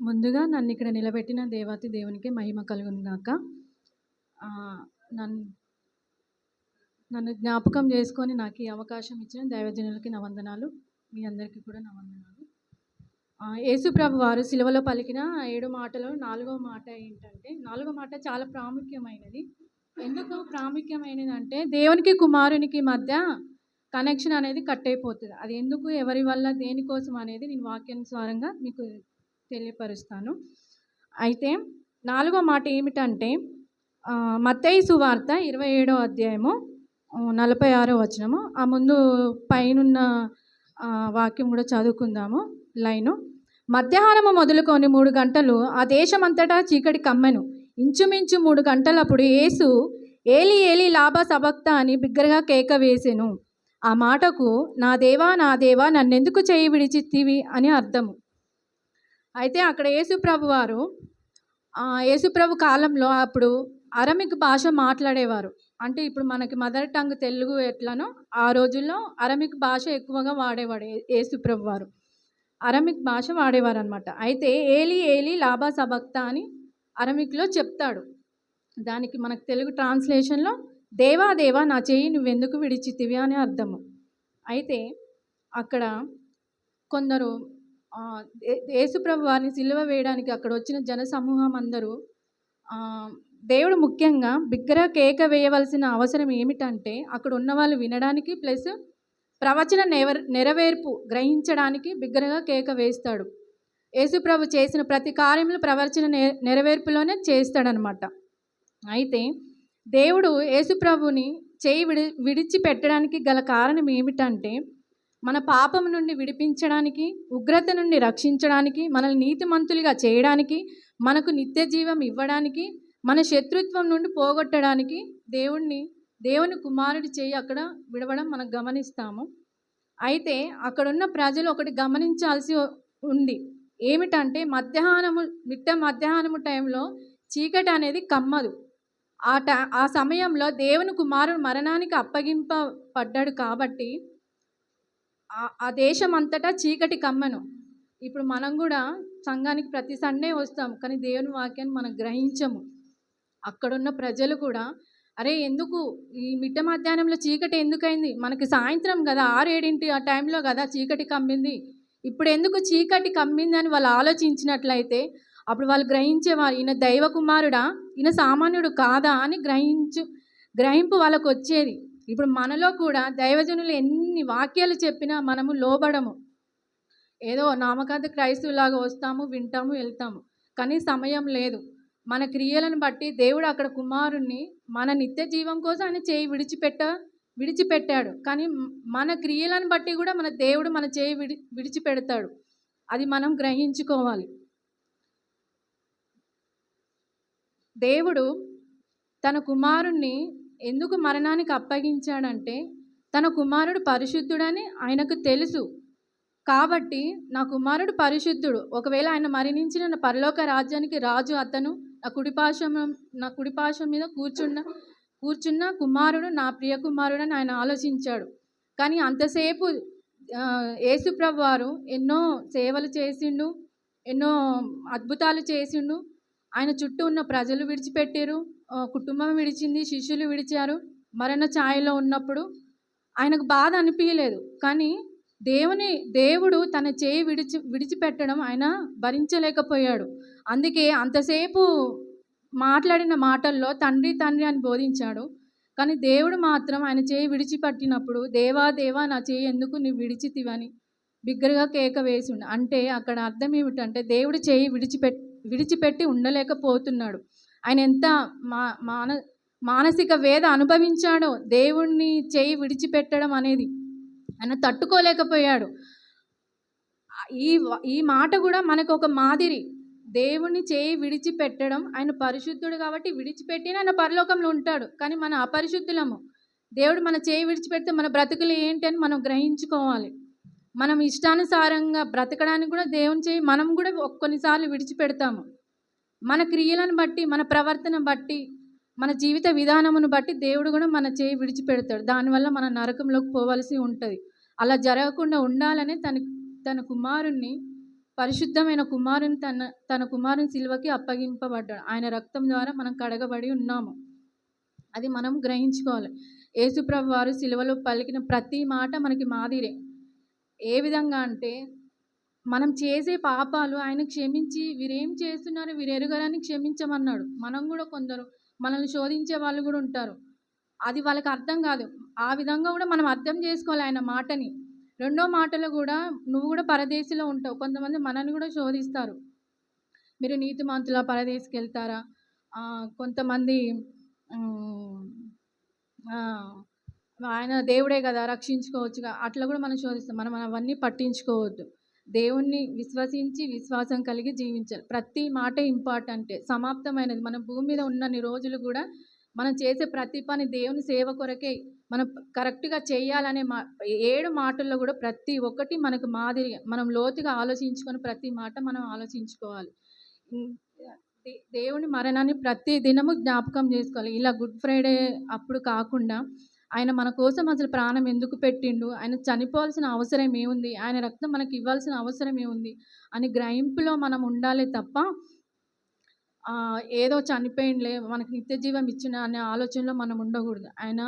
ముందుగా నన్ను ఇక్కడ నిలబెట్టిన దేవాతి దేవునికి మహిమ కలుగును గాక. నన్ను నన్ను జ్ఞాపకం చేసుకొని నాకు ఈ అవకాశం ఇచ్చిన దైవజనులకి నా వందనాలు. మీ అందరికీ కూడా నా వందనాలు. యేసుప్రభు వారు సిలువలో పలికిన ఏడు మాటలో నాలుగో మాట ఏంటంటే నాలుగో మాట చాలా ప్రాముఖ్యమైనది. ఎందుకు ప్రాముఖ్యమైనది అంటే దేవునికి కుమారునికి మధ్య కనెక్షన్ అనేది కట్ అయిపోతుంది. అది ఎందుకు ఎవరి వల్ల దేనికోసం అనేది నేను వాక్యానుసారంగా మీకు తెలియపరుస్తాను. అయితే నాలుగో మాట ఏమిటంటే మత్తయి సువార్త ఇరవై ఏడో అధ్యాయము నలభై ఆరో వచనము. ఆ ముందు పైనున్న వాక్యం కూడా చదువుకుందాము. లైను. మధ్యాహ్నము మొదలుకొని మూడు గంటలు ఆ దేశమంతటా చీకటి కమ్మెను. ఇంచుమించు మూడు గంటలప్పుడు యేసు ఏలి ఏలి లాభ సభక్త అని బిగ్గరగా కేక వేసెను. ఆ మాటకు నా దేవా నా దేవా నన్నెందుకు చేయి విడిచితివి? అని అర్థము. అయితే అక్కడ యేసుప్రభు వారు యేసుప్రభు కాలంలో అప్పుడు అరమిక్ భాష మాట్లాడేవారు. అంటే ఇప్పుడు మనకి మదర్ టంగ్ తెలుగు ఎట్లనో ఆ రోజుల్లో అరమిక్ భాష ఎక్కువగా వాడేవాడు ఏ- యేసుప్రభు వారు అరమిక్ భాష వాడేవారు అనమాట అయితే ఏలి ఏలి లాభా సబక్త అని అరమిక్లో చెప్తాడు. దానికి మనకు తెలుగు ట్రాన్స్లేషన్లో దేవా దేవా నా చేయి నువ్వెందుకు విడిచితివి అని అర్థము. అయితే అక్కడ కొందరు యేసుప్రభు వారిని సిలువ వేయడానికి అక్కడ వచ్చిన జన సమూహం అందరూ దేవుడు ముఖ్యంగా బిగ్గర కేక వేయవలసిన అవసరం ఏమిటంటే అక్కడ ఉన్న వాళ్ళు వినడానికి ప్లస్ ప్రవచన నెవర్ నెరవేర్పు గ్రహించడానికి బిగ్గరగా కేక వేస్తాడు. యేసుప్రభు చేసిన ప్రతి కార్యములు ప్రవచన నె- నెరవేర్పులోనే చేస్తాడనమాట. అయితే దేవుడు యేసుప్రభుని చేయి విడి విడిచిపెట్టడానికి గల కారణం ఏమిటంటే మన పాపం నుండి విడిపించడానికి ఉగ్రత నుండి రక్షించడానికి మనల్ని నీతిమంతులుగా చేయడానికి మనకు నిత్య జీవం ఇవ్వడానికి మన శత్రుత్వం నుండి పోగొట్టడానికి దేవుణ్ణి దేవుని కుమారుడి చేయి అక్కడ విడవడం మనం గమనిస్తాము. అయితే అక్కడున్న ప్రజలు ఒకటి గమనించాల్సి ఉంది. ఏమిటంటే మధ్యాహ్నము మిట్ట మధ్యాహ్నము టైంలో చీకటి అనేది కమ్మదు. ఆ ట ఆ సమయంలో దేవుని కుమారుడు మరణానికి అప్పగింపబడ్డాడు కాబట్టి ఆ- దేశం అంతటా చీకటి కమ్మను. ఇప్పుడు మనం కూడా సంఘానికి ప్రతి సండే వస్తాం కానీ దేవుని వాక్యాన్ని మనం గ్రహించము. అక్కడున్న ప్రజలు కూడా అరే ఎందుకు ఈ మిట్ట మధ్యాహ్నంలో చీకటి ఎందుకైంది? మనకి సాయంత్రం కదా ఆరేడింటి ఆ టైంలో కదా చీకటి కమ్మింది. ఇప్పుడు ఎందుకు చీకటి కమ్మింది అని వాళ్ళు ఆలోచించినట్లయితే అప్పుడు వాళ్ళు గ్రహించేవారు ఈయన దైవ కుమారుడా ఈయన సామాన్యుడు కాదా? అని గ్రహించు గ్రహింపు వాళ్ళకు వచ్చేది. ఇప్పుడు మనలో కూడా దైవజనులు ఎన్ని వాక్యాలు చెప్పినా మనము లోబడము. ఏదో నామకాంత క్రైస్తువులాగా వస్తాము వింటాము వెళ్తాము. కానీ సమయం లేదు. మన క్రియలను బట్టి దేవుడు అక్కడ కుమారుణ్ణి మన నిత్య జీవం కోసం ఆయన చేయి విడిచిపెట్ట విడిచిపెట్టాడు. కానీ మన క్రియలను బట్టి కూడా మన దేవుడు మన చేయి విడి విడిచిపెడతాడు. అది మనం గ్రహించుకోవాలి. దేవుడు తన కుమారుణ్ణి ఎందుకు మరణానికి అప్పగించాడంటే తన కుమారుడు పరిశుద్ధుడని ఆయనకు తెలుసు. కాబట్టి నా కుమారుడు పరిశుద్ధుడు. ఒకవేళ ఆయన మరణించిన నా పరలోక రాజ్యానికి రాజు అతను నా కుడిపాశం నా కుడిపాశం మీద కూర్చున్న కూర్చున్న కుమారుడు నా ప్రియ కుమారుడు అని ఆయన ఆలోచించాడు. కానీ అంతసేపు యేసుప్రభు వారు ఎన్నో సేవలు చేసిండు ఎన్నో అద్భుతాలు చేసిండు ఆయన చుట్టూ ఉన్న ప్రజలు విడిచిపెట్టారు. కుటుంబం విడిచింది శిష్యులు విడిచారు. మరణ ఛాయలో ఉన్నప్పుడు ఆయనకు బాధ అనిపించలేదు కానీ దేవుని దేవుడు తన చేయి విడిచి విడిచిపెట్టడం ఆయన భరించలేకపోయాడు. అందుకే అంతసేపు మాట్లాడిన మాటల్లో తండ్రి తండ్రి అని బోధించాడు. కానీ దేవుడు మాత్రం ఆయన చేయి విడిచిపట్టినప్పుడు దేవా దేవా నా చేయి ఎందుకు నువ్వు విడిచితివని బిగ్గరగా కేక వేసిండు. అంటే అక్కడ అర్థం ఏమిటంటే దేవుడు చేయి విడిచిపెట్ విడిచిపెట్టి ఉండలేకపోతున్నాడు. ఆయన ఎంత మా మాన మానసిక వేద అనుభవించాడో దేవుణ్ణి చేయి విడిచిపెట్టడం అనేది. ఆయన తట్టుకోలేకపోయాడు. ఈ ఈ మాట కూడా మనకు ఒక మాదిరి. దేవుణ్ణి చేయి విడిచిపెట్టడం ఆయన పరిశుద్ధుడు కాబట్టి విడిచిపెట్టిన ఆయన పరలోకంలో ఉంటాడు. కానీ మన అపరిశుద్ధులము దేవుడు మన చేయి విడిచిపెడితే మన బ్రతుకులు ఏంటి అని మనం గ్రహించుకోవాలి. మనం ఇష్టానుసారంగా బ్రతకడానికి కూడా దేవుని చేయి మనం కూడా కొన్నిసార్లు విడిచిపెడతాము. మన క్రియలను బట్టి మన ప్రవర్తన బట్టి మన జీవిత విధానమును బట్టి దేవుడు కూడా మన చేయి విడిచిపెడతాడు. దానివల్ల మన నరకంలోకి పోవలసి ఉంటుంది. అలా జరగకుండా ఉండాలనే తన తన కుమారుణ్ణి పరిశుద్ధమైన కుమారుని తన తన కుమారుని శిల్వకి అప్పగింపబడ్డాడు. ఆయన రక్తం ద్వారా మనం కడగబడి ఉన్నాము. అది మనం గ్రహించుకోవాలి. యేసుప్రభు వారు శిలువలో పలికిన ప్రతి మాట మనకి మాదిరే. ఏ విధంగా అంటే మనం చేసే పాపాలు ఆయన క్షమించి వీరేం చేస్తున్నారు వీరు ఎరుగరని క్షమించమన్నాడు. మనం కూడా కొందరు మనల్ని శోధించే వాళ్ళు కూడా ఉంటారు. అది వాళ్ళకి అర్థం కాదు. ఆ విధంగా కూడా మనం అర్థం చేసుకోవాలి ఆయన మాటని. రెండో మాటలో కూడా నువ్వు కూడా పరదేశిలో ఉంటావు. కొంతమంది మనల్ని కూడా శోధిస్తారు. మీరు నీతిమంతుల పరదేశికి వెళ్తారా కొంతమంది ఆయన దేవుడే కదా రక్షించుకోవచ్చుగా. అట్లా కూడా మనం శోధిస్తాం. మనం అవన్నీ పట్టించుకోవద్దు. దేవుణ్ణి విశ్వసించి విశ్వాసం కలిగి జీవించాలి. ప్రతి మాట ఇంపార్టెంటే. సమాప్తమైనది. మన భూమి మీద ఉన్నన్ని రోజులు కూడా మనం చేసే ప్రతి పని దేవుని సేవ కొరకే మనం కరెక్ట్గా చేయాలనే మా ఏడు మాటల్లో కూడా ప్రతి ఒక్కటి మనకు మాదిరిగా మనం లోతుగా ఆలోచించుకొని ప్రతి మాట మనం ఆలోచించుకోవాలి. దే- దేవుని మరణాన్ని ప్రతి దినము జ్ఞాపకం చేసుకోవాలి. ఇలా గుడ్ ఫ్రైడే అప్పుడు కాకుండా ఆయన మన కోసం అసలు ప్రాణం ఎందుకు పెట్టిండు? ఆయన చనిపోవాల్సిన అవసరం ఏముంది? ఆయన రక్తం మనకి ఇవ్వాల్సిన అవసరం ఏముంది? అని గ్రహింపులో మనం ఉండాలి తప్ప ఏదో చనిపోయిండలే మనకి నిత్య జీవం ఇచ్చిన అనే ఆలోచనలో మనం ఉండకూడదు. ఆయన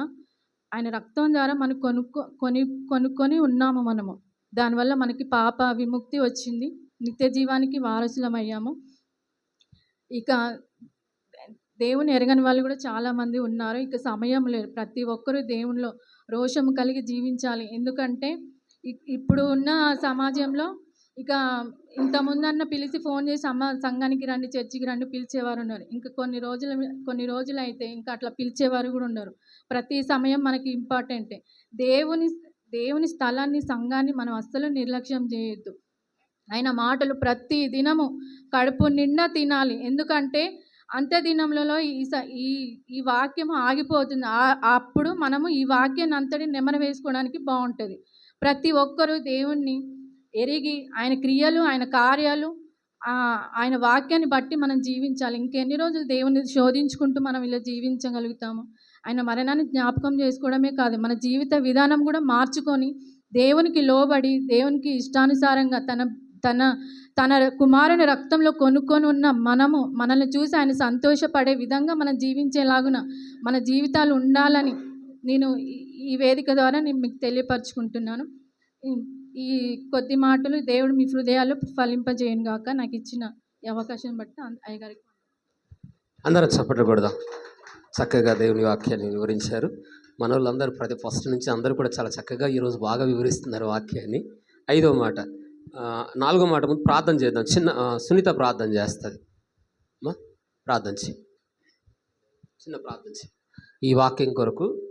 ఆయన రక్తం ద్వారా మనం కొనుక్కో కొని కొనుక్కొని ఉన్నాము మనము. దానివల్ల మనకి పాప విముక్తి వచ్చింది. నిత్య జీవానికి వారసులం అయ్యాము ఇక దేవుని ఎరగని వాళ్ళు కూడా చాలామంది ఉన్నారు. ఇక సమయం లేదు. ప్రతి ఒక్కరూ దేవునిలో రోషం కలిగి జీవించాలి. ఎందుకంటే ఇ- ఇప్పుడు ఉన్న సమాజంలో ఇక ఇంతకుముందన్న పిలిచి ఫోన్ చేసి అమ్మ సంఘానికి రండి చర్చికి రండి పిలిచేవారు ఉన్నారు. ఇంకా కొన్ని రోజులు కొన్ని రోజులు అయితే ఇంకా అట్లా పిలిచేవారు కూడా ఉన్నారు. ప్రతి సమయం మనకి ఇంపార్టెంటే. దేవుని దేవుని స్థలాన్ని సంఘాన్ని మనం అస్సలు నిర్లక్ష్యం చేయొద్దు. ఆయన మాటలు ప్రతి దినము కడుపు నిండా తినాలి. ఎందుకంటే అంత్య దినములలో ఈ స- ఈ ఈ వాక్యం ఆగిపోతుంది. ఆ- అప్పుడు మనము ఈ వాక్యాన్ని అంతటి నెమర వేసుకోవడానికి బాగుంటుంది. ప్రతి ఒక్కరూ దేవుణ్ణి ఎరిగి ఆయన క్రియలు ఆయన కార్యాలు ఆయన వాక్యాన్ని బట్టి మనం జీవించాలి. ఇంకెన్ని రోజులు దేవుని శోధించుకుంటూ మనం ఇలా జీవించగలుగుతాము? ఆయన మరణాన్ని జ్ఞాపకం చేసుకోవడమే కాదు మన జీవిత విధానం కూడా మార్చుకొని దేవునికి లోబడి దేవునికి ఇష్టానుసారంగా తన తన తన కుమారుని రక్తంలో కొనుక్కొని ఉన్న మనము మనల్ని చూసి ఆయన సంతోషపడే విధంగా మనం జీవించేలాగున మన జీవితాలు ఉండాలని నేను ఈ- వేదిక ద్వారా నేను మీకు తెలియపరచుకుంటున్నాను. ఈ- కొద్ది మాటలు దేవుడు మీ హృదయాలు ఫలింపజేయను గాక. నాకు ఇచ్చిన అవకాశం బట్టి అయ్యగారికి అందరూ చప్పట్లు కొడదాం. చక్కగా దేవుని వాక్యాన్ని వివరించారు. మన వాళ్ళందరూ ప్రతి ఫస్ట్ నుంచి అందరూ కూడా చాలా చక్కగా ఈరోజు బాగా వివరిస్తున్నారు వాక్యాన్ని. ఐదో మాట నాలుగో మాట ముందు ప్రార్థన చేద్దాం. చిన్న సునీత ప్రార్థన చేస్తుంది. ప్రార్థన చేయి. చిన్న ప్రార్థన చేయి. ఈ వాక్యం కొరకు